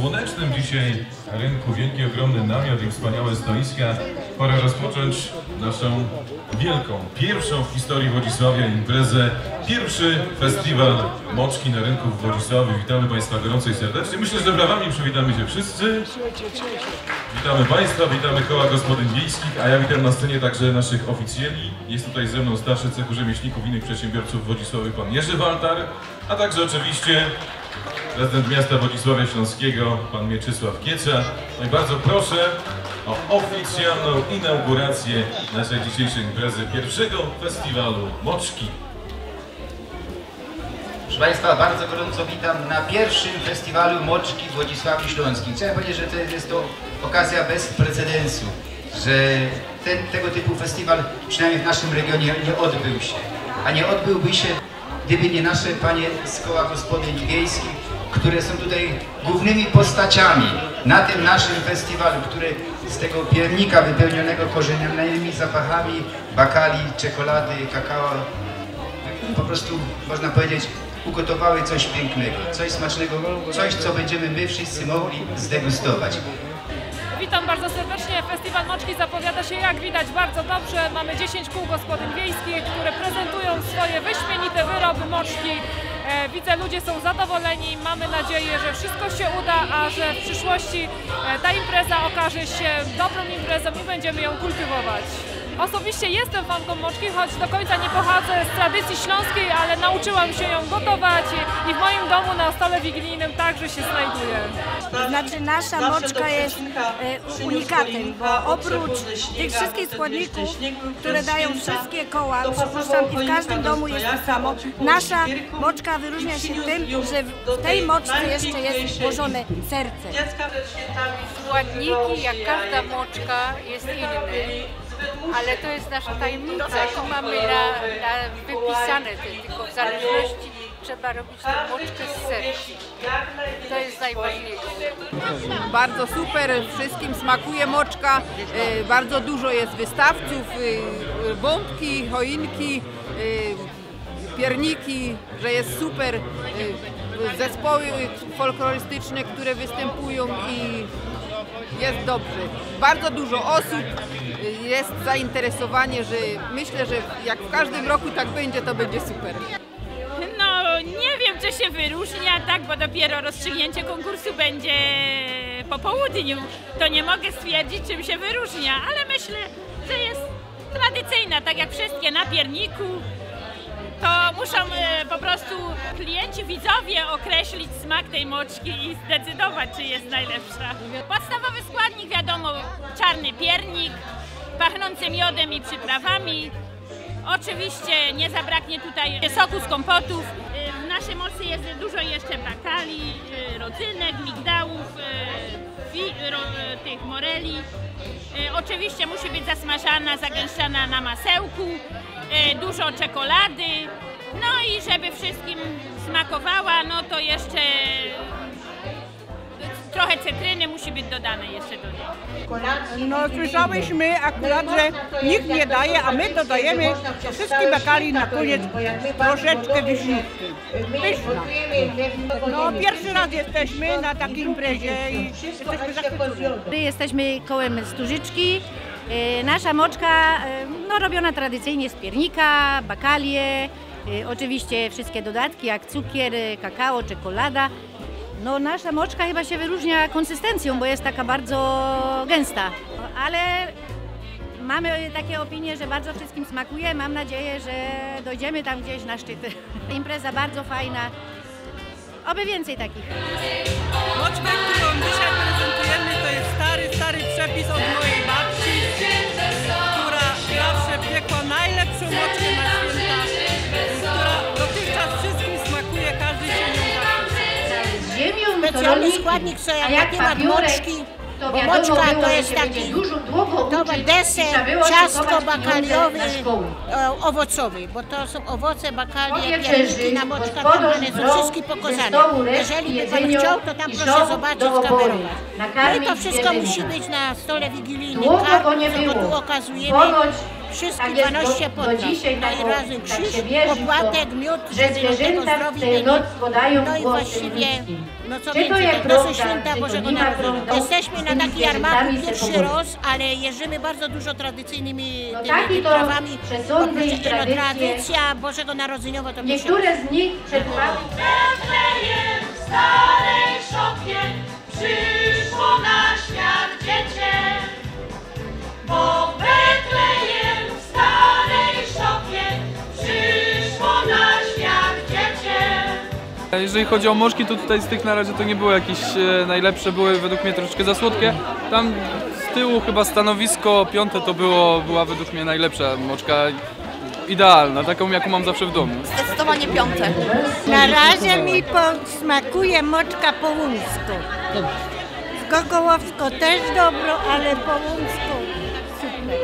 słonecznym dzisiaj rynku. Wielki, ogromny namiot i wspaniałe stoiska. Pora rozpocząć naszą wielką, pierwszą w historii Wodzisławia imprezę Pierwszy festiwal Moczki na rynku w Wodzisławiu. Witamy Państwa gorąco i serdecznie. Myślę, że brawami przywitamy się wszyscy. Witamy Państwa, witamy koła gospodyń wiejskich, a ja witam na scenie także naszych oficjeli. Jest tutaj ze mną starszy cechu rzemieślników i innych przedsiębiorców w Wodzisławiu, pan Jerzy Waltar, a także oczywiście prezydent miasta Wodzisławia Śląskiego, pan Mieczysław Kieca. No i bardzo proszę o oficjalną inaugurację naszej dzisiejszej imprezy, pierwszego festiwalu Moczki. Proszę Państwa, bardzo gorąco witam na pierwszym festiwalu Moczki w Wodzisławiu Śląskim. Chciałem powiedzieć, że to jest to okazja bez precedensu, że ten, tego typu festiwal przynajmniej w naszym regionie nie odbył się. A nie odbyłby się, gdyby nie nasze panie z koła gospodyń wiejskich, które są tutaj głównymi postaciami na tym naszym festiwalu, który z tego piernika wypełnionego korzenionymi zapachami bakali, czekolady, kakao, po prostu można powiedzieć ugotowały coś pięknego, coś smacznego, coś co będziemy my wszyscy mogli zdegustować. Witam bardzo serdecznie. Festiwal Moczki zapowiada się jak widać bardzo dobrze. Mamy 10 kół gospodyń wiejskich, które prezentują swoje wyśmienite wyroby moczki. E, widzę, ludzie są zadowoleni. Mamy nadzieję, że wszystko się uda, a że w przyszłości e, ta impreza okaże się dobrą imprezą i będziemy ją kultywować. Osobiście jestem fanką moczki, choć do końca nie pochodzę z tradycji śląskiej, ale nauczyłam się ją gotować i w moim domu na stole wigilijnym także się znajduje. Znaczy nasza moczka jest e, unikatem, bo oprócz tych wszystkich składników, które dają wszystkie koła, przypuszczam i w każdym domu jest to samo, nasza moczka wyróżnia się tym, że w tej moczce jeszcze jest włożone serce. składniki, jak każda moczka, jest inny. Ale to jest nasza tajemnica i mamy na, na wypisane te, tylko w zależności trzeba robić moczkę z sercem. To jest najważniejsze. Bardzo super, wszystkim smakuje moczka, e, bardzo dużo jest wystawców, e, bombki, choinki, e, pierniki, że jest super, e, zespoły folklorystyczne, które występują i jest dobrze. Bardzo dużo osób e, jest zainteresowanie, że myślę, że jak w każdym roku tak będzie, to będzie super. No, nie wiem, czy się wyróżnia, tak, bo dopiero rozstrzygnięcie konkursu będzie po południu. To nie mogę stwierdzić, czym się wyróżnia, ale myślę, że jest tradycyjna, tak jak wszystkie na pierniku. To muszą e, po prostu klienci, widzowie określić smak tej moczki i zdecydować, czy jest najlepsza. Podstawowy składnik, wiadomo, czarny piernik, pachnący miodem i przyprawami. Oczywiście nie zabraknie tutaj soku z kompotów. Naszej mocy jest dużo jeszcze bakali, y, rodzynek, migdałów, y, y, tych moreli. Oczywiście musi być zasmażana, zagęszczana na masełku, dużo czekolady. No i żeby wszystkim smakowała, no to jeszcze trochę cytryny musi być dodane jeszcze do niej. No słyszałyśmy akurat, że nikt nie daje, a my dodajemy do wszystkich bakali na koniec troszeczkę wiśniówki. Pyszna. No pierwszy raz jesteśmy na takiej imprezie i jesteśmy zachwyceni. My jesteśmy kołem Stużyczki. E, Nasza moczka e, no, robiona tradycyjnie z piernika, bakalie, e, oczywiście wszystkie dodatki jak cukier, kakao, czekolada. No, nasza moczka chyba się wyróżnia konsystencją, bo jest taka bardzo gęsta, ale mamy takie opinie, że bardzo wszystkim smakuje. Mam nadzieję, że dojdziemy tam gdzieś na szczyt. Impreza bardzo fajna. Oby więcej takich. Moczka, którą dzisiaj prezentujemy, to jest stary, stary przepis od Specjalny składnik co ja na temat moczki, bo moczka to jest taki to deser, ciastko bakaliowe, e, owocowy, bo to są owoce, bakalie, pierniki na moczka, one są wszystkie pokazane. Jeżeli by Pan chciał, to tam proszę zobaczyć, skamerować. No i to wszystko musi być na stole wigilijnym, kartce, bo tu okazujemy Wszystkie Tak jest 12 do, do dzisiaj No taką, razy tak krzyż, opłatek, miód, że zwierzęta w noc podają No i właściwie, no co Czy to więcej, jak tak, to są prawda, święta Bożego Narodzenia. Jesteśmy na takiej jarmarku pierwszy raz, ale jeżymy bardzo dużo tradycyjnymi No tymi taki to wyprawami. przesądy i Oprócz- no, tradycje. Tradycja Bożego Narodzeniowa to Niektóre z nich przetrwały Betlejem w starej szopie przyszło na świat Jeżeli chodzi o moczki, to tutaj z tych na razie to nie było jakieś e, najlepsze, były według mnie troszeczkę za słodkie. Tam z tyłu chyba stanowisko piąte to było, była według mnie najlepsza moczka. Idealna, taką jaką mam zawsze w domu. Zdecydowanie piąte. Na razie mi smakuje moczka po łuńsku. Z Gogołowsko też dobro, ale po łuńsku super.